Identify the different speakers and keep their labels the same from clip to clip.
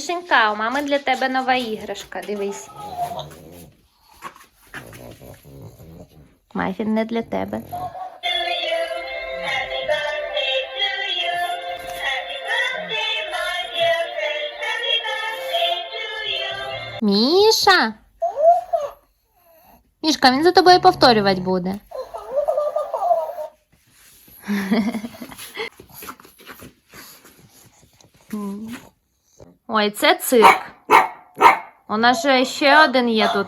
Speaker 1: Мішенька, у мами для тебе нова іграшка, дивись. Мафін не для тебе. Міша. Мішка, він за тобою повторювати буде. Ой, це цирк. У нас же ще один є тут.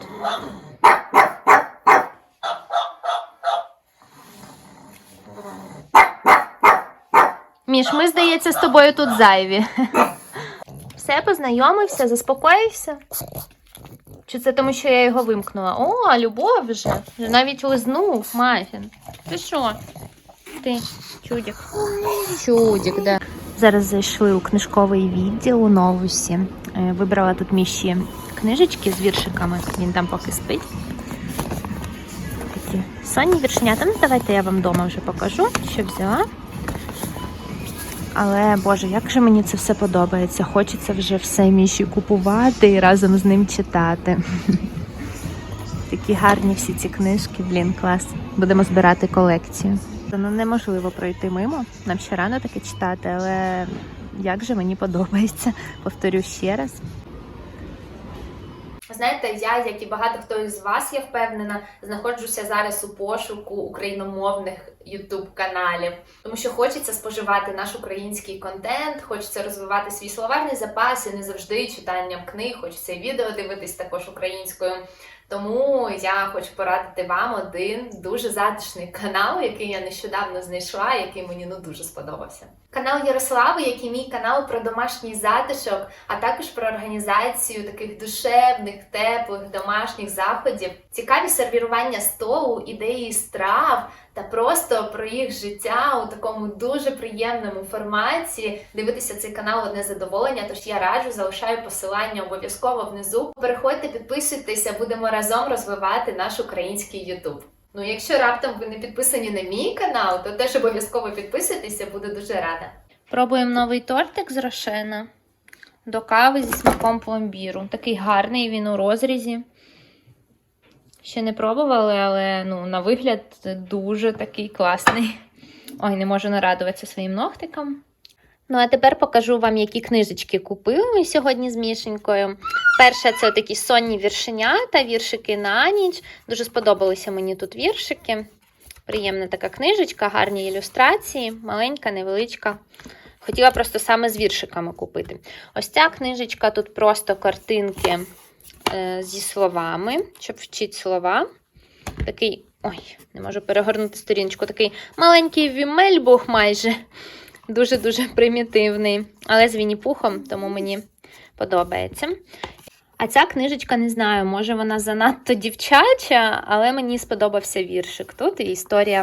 Speaker 1: Міш, ми, здається, з тобою тут зайві. Все, познайомився, заспокоївся. Чи це тому, що я його вимкнула? О, любов вже. Навіть лизнув мафін. Ти що? Ти чудик. Чудик, да. Зараз зайшли у книжковий відділ у новусі. Е, Вибрала тут міші книжечки з віршиками. Він там поки спить. Такі сонні віршнята. Ну, давайте я вам вдома вже покажу, що взяла. Але Боже, як же мені це все подобається. Хочеться вже все міші купувати і разом з ним читати. Такі гарні всі ці книжки, блін, клас. Будемо збирати колекцію. Ну неможливо пройти мимо. Нам ще рано таке читати, але як же мені подобається. Повторю ще раз.
Speaker 2: Знаєте, я, як і багато хто із вас, я впевнена, знаходжуся зараз у пошуку україномовних youtube каналів, тому що хочеться споживати наш український контент, хочеться розвивати свій словарний запас і не завжди читанням книг, хочеться відео дивитись також українською. Тому я хочу порадити вам один дуже затишний канал, який я нещодавно знайшла, який мені ну дуже сподобався. Канал Ярослави, який мій канал про домашній затишок, а також про організацію таких душевних, теплих домашніх заходів, цікаві сервірування столу, ідеї страв та просто про їх життя у такому дуже приємному форматі. Дивитися цей канал одне задоволення. Тож я раджу, залишаю посилання обов'язково внизу. Переходьте, підписуйтеся, будемо разом розвивати наш український Ютуб. Ну, якщо раптом ви не підписані на мій канал, то теж обов'язково підписуйтеся, буду дуже рада.
Speaker 1: Пробуємо новий тортик з рошена до кави зі смаком пломбіру. Такий гарний він у розрізі. Ще не пробували, але ну, на вигляд дуже такий класний. Ой, не можу нарадуватися своїм ногтиком. Ну, а тепер покажу вам, які книжечки купили ми сьогодні з Мішенькою. Перша це такі сонні віршенята, віршики на ніч. Дуже сподобалися мені тут віршики. Приємна така книжечка, гарні ілюстрації, маленька, невеличка. Хотіла просто саме з віршиками купити. Ось ця книжечка тут просто картинки зі словами, щоб вчити слова. Такий, ой, не можу перегорнути сторіночку, такий маленький вімельбух майже. Дуже-дуже примітивний, але з Вінні-Пухом, тому мені подобається. А ця книжечка, не знаю, може вона занадто дівчача, але мені сподобався віршик. Тут і історія,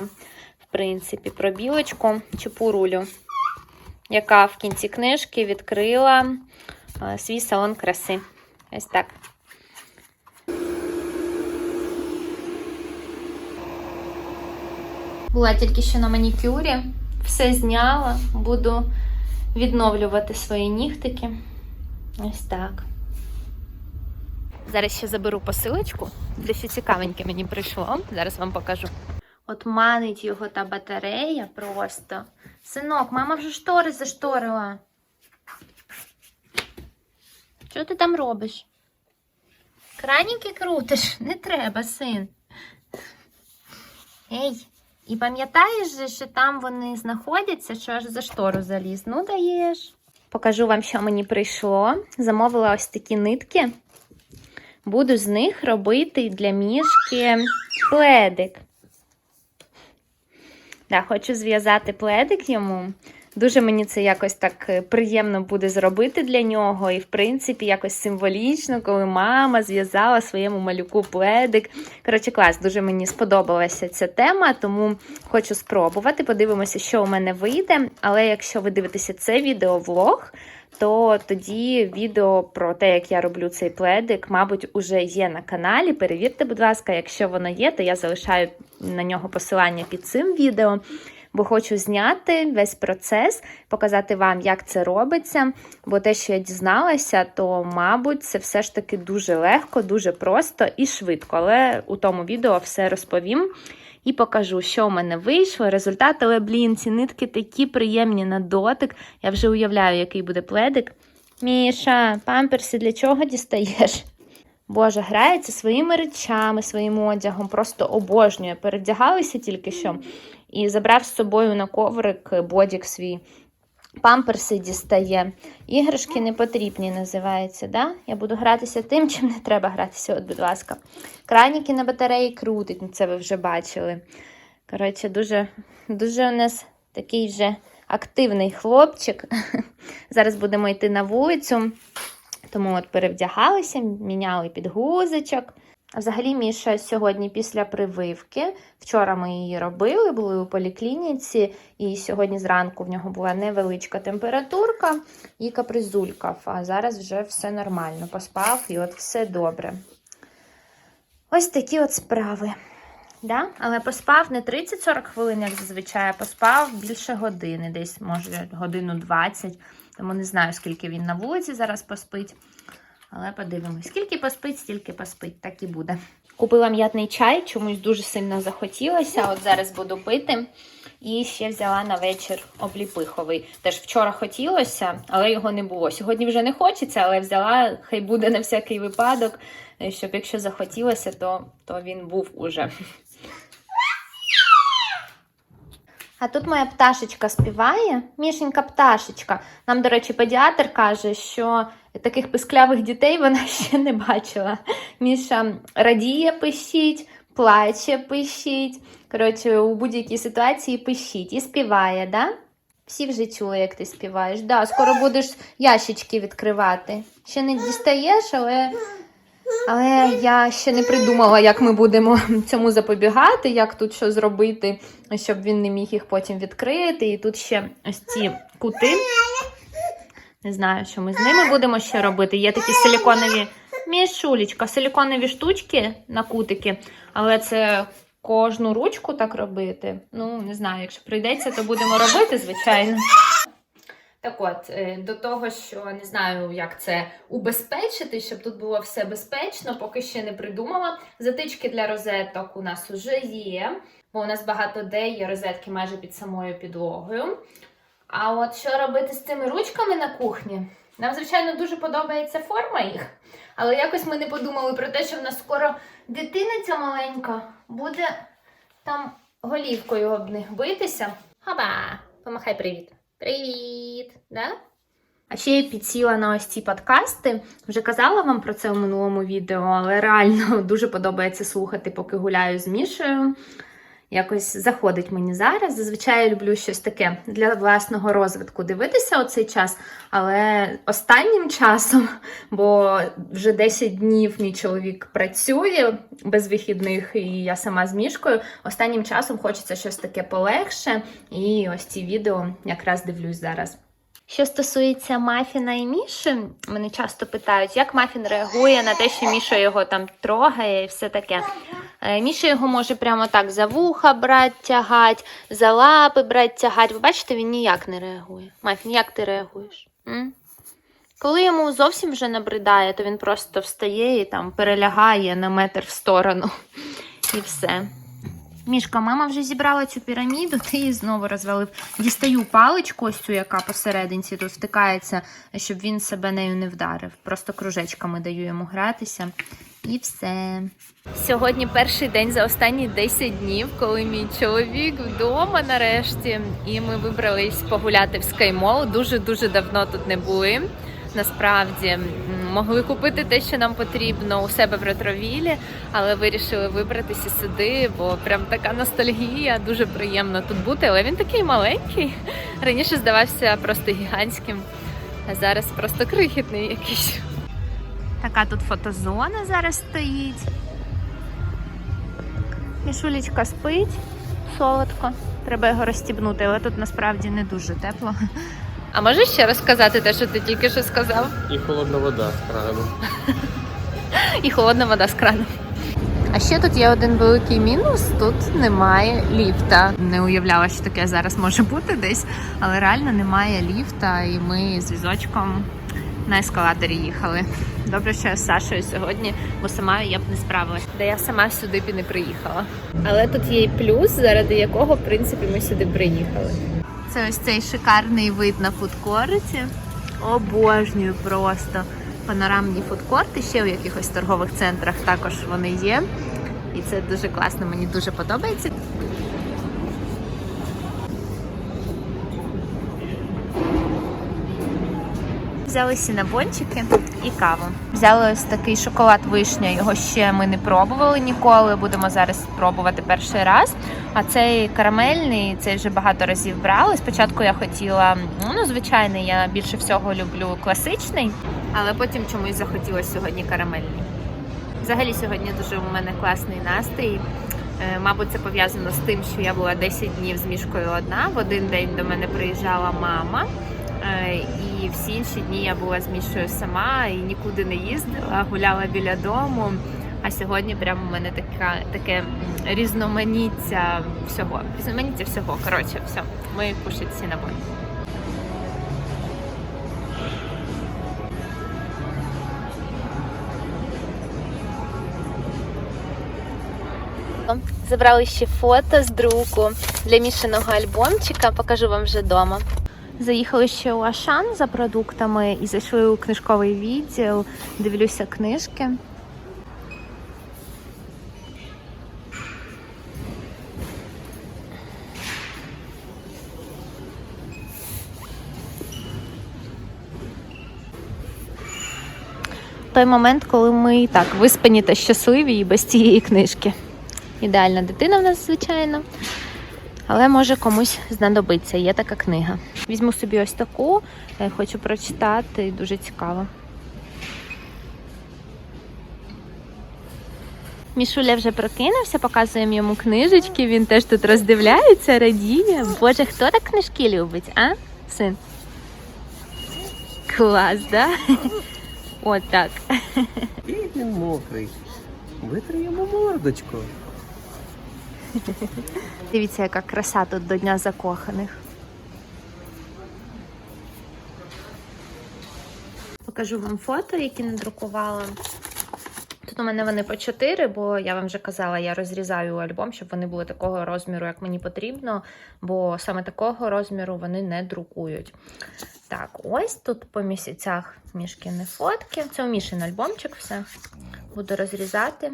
Speaker 1: в принципі, про білочку Чепурулю, яка в кінці книжки відкрила е, свій салон краси. Ось так. Була тільки що на манікюрі, все зняла, буду відновлювати свої нігтики. Ось так. Зараз ще заберу посилочку. Дещо цікавеньке мені прийшло. Зараз вам покажу. От манить його та батарея просто. Синок, мама вже штори зашторила. Що ти там робиш? Краніки крутиш? Не треба, син. Ей, і пам'ятаєш, що там вони знаходяться, що аж за штору заліз? Ну, даєш. Покажу вам, що мені прийшло. Замовила ось такі нитки. Буду з них робити для мішки пледик. Да, хочу зв'язати пледик йому. Дуже мені це якось так е, приємно буде зробити для нього. І, в принципі, якось символічно, коли мама зв'язала своєму малюку пледик. Коротше, клас, дуже мені сподобалася ця тема, тому хочу спробувати. Подивимося, що у мене вийде. Але якщо ви дивитеся це відео-влог, то тоді відео про те, як я роблю цей пледик, мабуть, уже є на каналі. Перевірте, будь ласка, якщо воно є, то я залишаю на нього посилання під цим відео. Бо хочу зняти весь процес, показати вам, як це робиться. Бо те, що я дізналася, то, мабуть, це все ж таки дуже легко, дуже просто і швидко. Але у тому відео все розповім і покажу, що в мене вийшло. Результат, але, блін, ці нитки такі приємні на дотик. Я вже уявляю, який буде пледик. Міша, памперси для чого дістаєш? Боже, грається своїми речами, своїм одягом, просто обожнює. Перевдягалися тільки що і забрав з собою на коврик бодік свій. Памперси дістає. Іграшки не потрібні, називається. Да? Я буду гратися тим, чим не треба гратися, от, будь ласка. Краніки на батареї крутить, ну, це ви вже бачили. Коротше, дуже, дуже у нас такий вже активний хлопчик. Зараз будемо йти на вулицю. Тому от перевдягалися, міняли підгузочок. Взагалі, Міша сьогодні після прививки. Вчора ми її робили, були у поліклініці, і сьогодні зранку в нього була невеличка температурка і капризулькав. А зараз вже все нормально. Поспав і от все добре. Ось такі от справи. Да? Але поспав не 30-40 хвилин, як зазвичай, а поспав більше години, десь, може, годину 20. Тому не знаю, скільки він на вулиці зараз поспить. Але подивимось. Скільки поспить, стільки поспить, так і буде. Купила м'ятний чай, чомусь дуже сильно захотілося. От зараз буду пити. І ще взяла на вечір обліпиховий. Теж вчора хотілося, але його не було. Сьогодні вже не хочеться, але взяла, хай буде на всякий випадок, щоб якщо захотілося, то, то він був уже. А тут моя пташечка співає. Мішенька пташечка. Нам, до речі, педіатр каже, що таких писклявих дітей вона ще не бачила. Міша радіє, пищить, плаче, пищить. Коротше, у будь-якій ситуації пищить і співає, да? Всі вже чули, як ти співаєш. Да, скоро будеш ящички відкривати. Ще не дістаєш, але. Але я ще не придумала, як ми будемо цьому запобігати, як тут що зробити, щоб він не міг їх потім відкрити. І тут ще ось ці кути. Не знаю, що ми з ними будемо ще робити. Є такі силіконові мішулечка, силіконові штучки на кутики, але це кожну ручку так робити. Ну, не знаю, якщо прийдеться, то будемо робити, звичайно. Так от, е, до того, що не знаю, як це убезпечити, щоб тут було все безпечно, поки ще не придумала. Затички для розеток у нас вже є, бо у нас багато де є розетки майже під самою підлогою. А от що робити з цими ручками на кухні? Нам, звичайно, дуже подобається форма їх, але якось ми не подумали про те, що в нас скоро дитина ця маленька буде там голівкою об них битися. Хаба! Помахай привіт! Привіт! Да? А ще я підсіла на ось ці подкасти. Вже казала вам про це у минулому відео, але реально дуже подобається слухати, поки гуляю з Мішею. Якось заходить мені зараз. Зазвичай я люблю щось таке для власного розвитку дивитися оцей час. Але останнім часом, бо вже 10 днів мій чоловік працює без вихідних, і я сама з мішкою. Останнім часом хочеться щось таке полегше. І ось ці відео якраз дивлюсь зараз. Що стосується Мафіна і Міші, мене часто питають, як Мафін реагує на те, що Міша його там трогає і все таке. Е, Міша його може прямо так за вуха брати, тягать, за лапи брати, тягать. Ви бачите, він ніяк не реагує. Мафін, як ти реагуєш? М? Коли йому зовсім вже набридає, то він просто встає і там перелягає на метр в сторону. І все. Мішка, мама вже зібрала цю піраміду, ти її знову розвалив. Дістаю паличку, ось цю, яка посерединці тут втикається, щоб він себе нею не вдарив. Просто кружечками даю йому гратися. І все. Сьогодні перший день за останні 10 днів, коли мій чоловік вдома нарешті. І ми вибрались погуляти в скаймол. Дуже-дуже давно тут не були. Насправді могли купити те, що нам потрібно у себе в ретровілі, але вирішили вибратися сюди, бо прям така ностальгія, дуже приємно тут бути. Але він такий маленький. Раніше здавався просто гігантським, а зараз просто крихітний якийсь. Така тут фотозона зараз стоїть. Мішулечка спить солодко. Треба його розстібнути, але тут насправді не дуже тепло. А можеш ще розказати те, що ти тільки що сказав?
Speaker 3: І холодна вода з крану.
Speaker 1: І холодна вода з крану. А ще тут є один великий мінус: тут немає ліфта. Не уявляла, що таке зараз може бути десь, але реально немає ліфта, і ми з візочком на ескалаторі їхали. Добре, що я з Сашою сьогодні, бо сама я б не справилась. Де я сама сюди б і не приїхала. Але тут є і плюс, заради якого, в принципі, ми сюди приїхали. Це ось цей шикарний вид на фудкорті. Обожнюю просто панорамні фудкорти. Ще в якихось торгових центрах також вони є. І це дуже класно, мені дуже подобається. Взяли сінабончики і каву. Взяли ось такий шоколад вишня. Його ще ми не пробували ніколи. Будемо зараз пробувати перший раз. А цей карамельний, цей вже багато разів брали. Спочатку я хотіла, ну звичайний, я більше всього люблю класичний, але потім чомусь захотілося сьогодні карамельний. Взагалі сьогодні дуже у мене класний настрій. Е, Мабуть, це пов'язано з тим, що я була 10 днів з мішкою одна. В один день до мене приїжджала мама. Е, І всі інші дні я була з Мішою сама і нікуди не їздила, гуляла біля дому. А сьогодні прямо у мене така таке різноманіття всього. Різноманіття всього. Коротше, все. Ми кушать сінабон. Забрали ще фото з друку для мішаного альбомчика. Покажу вам вже вдома. Заїхали ще у Ашан за продуктами і зайшли у книжковий відділ. Дивлюся книжки. Той момент, коли ми так виспані та щасливі і без цієї книжки. Ідеальна дитина в нас, звичайно. Але може комусь знадобиться. Є така книга. Візьму собі ось таку, е, хочу прочитати, дуже цікаво. Мішуля вже прокинувся, показуємо йому книжечки. Він теж тут роздивляється, радіє. Боже, хто так книжки любить, а? Син? Клас, да? От так.
Speaker 3: І він мокрий. Витри йому мордочку.
Speaker 1: Дивіться, яка краса тут до Дня закоханих. Покажу вам фото, які надрукувала. Тут у мене вони по 4, бо я вам вже казала, я розрізаю альбом, щоб вони були такого розміру, як мені потрібно, бо саме такого розміру вони не друкують. Так, ось тут по місяцях мішкіни фотки. Це у Мішин альбомчик все. Буду розрізати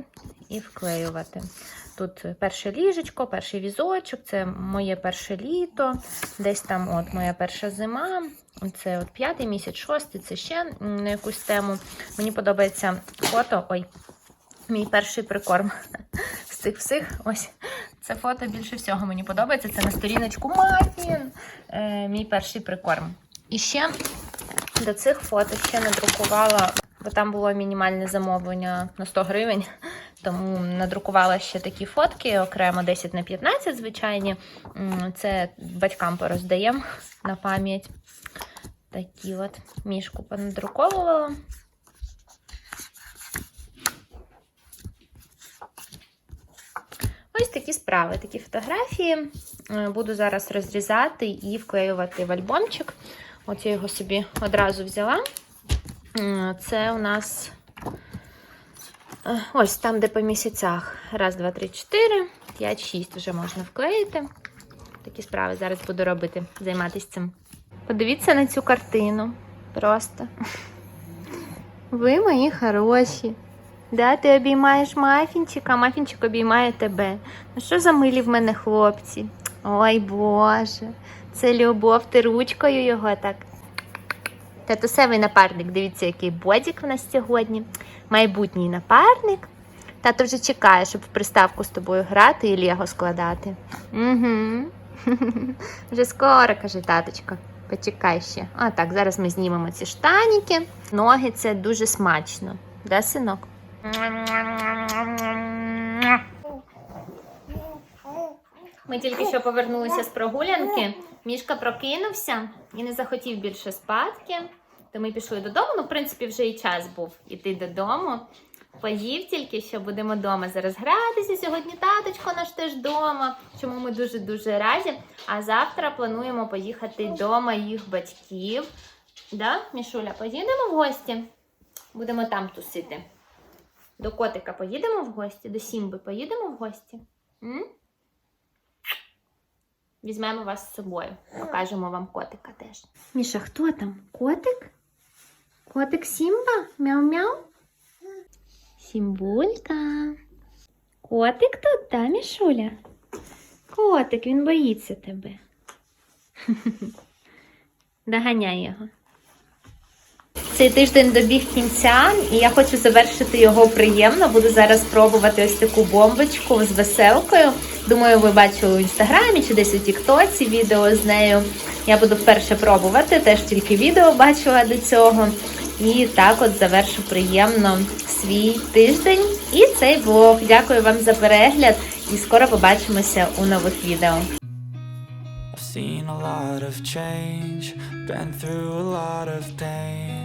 Speaker 1: і вклеювати. Тут перше ліжечко, перший візочок, це моє перше літо, десь там от моя перша зима. Це от п'ятий місяць, шостий, це ще на якусь тему. Мені подобається фото. Ой, мій перший прикорм з цих всіх. Ось це фото більше всього мені подобається. Це на сторіночку Мафін. Е, мій перший прикорм. І ще до цих фото ще надрукувала, бо там було мінімальне замовлення на 100 гривень. Тому надрукувала ще такі фотки, окремо 10 на 15, звичайні. Це батькам пороздаємо на пам'ять. Такі от мішку понадруковувала. Ось такі справи, такі фотографії. Е, Буду зараз розрізати і вклеювати в альбомчик. От я його собі одразу взяла. Це у нас Е, Ось там, де по місяцях. Раз, два, три, чотири, п'ять, шість вже можна вклеїти. Такі справи зараз буду робити, займатися цим. Подивіться на цю картину. Просто. Ви мої хороші. Да, ти обіймаєш мафінчика, а мафінчик обіймає тебе. Ну що за милі в мене хлопці? Ой Боже, це любов, ти ручкою його так. Татусевий напарник, дивіться, який бодік в нас сьогодні. Майбутній напарник. Тато вже чекає, щоб в приставку з тобою грати і Лего складати. Угу. Вже скоро, каже таточка. Почекай ще. А так, зараз ми знімемо ці штаніки. Ноги це дуже смачно. Да, синок? Ми тільки що повернулися з прогулянки. Мішка прокинувся і не захотів більше спадки. То ми пішли додому. Ну, в принципі, вже і час був іти додому. Поїв тільки що будемо вдома зараз гратися. Сьогодні таточко наш теж вдома, чому ми дуже-дуже раді. А завтра плануємо поїхати до моїх батьків. Да, Мішуля, поїдемо в гості? Будемо там тусити. До котика поїдемо в гості? До Сімби поїдемо в гості? М? Візьмемо вас з собою. Покажемо вам котика теж. Міша, хто там? Котик? Котик Сімба? Мяу-мяу? Сімбулька. Котик тут, та, Мішуля? Котик, він боїться тебе. Доганяй його. Цей тиждень добіг кінця, і я хочу завершити його приємно. Буду зараз пробувати ось таку бомбочку з веселкою. Думаю, ви бачили у інстаграмі чи десь у Тіктоці відео з нею. Я буду вперше пробувати, теж тільки відео бачила до цього. І так от завершу приємно свій тиждень і цей влог. Дякую вам за перегляд і скоро побачимося у нових відео.
Speaker 4: Seen a lot of change, been through a lot of pain.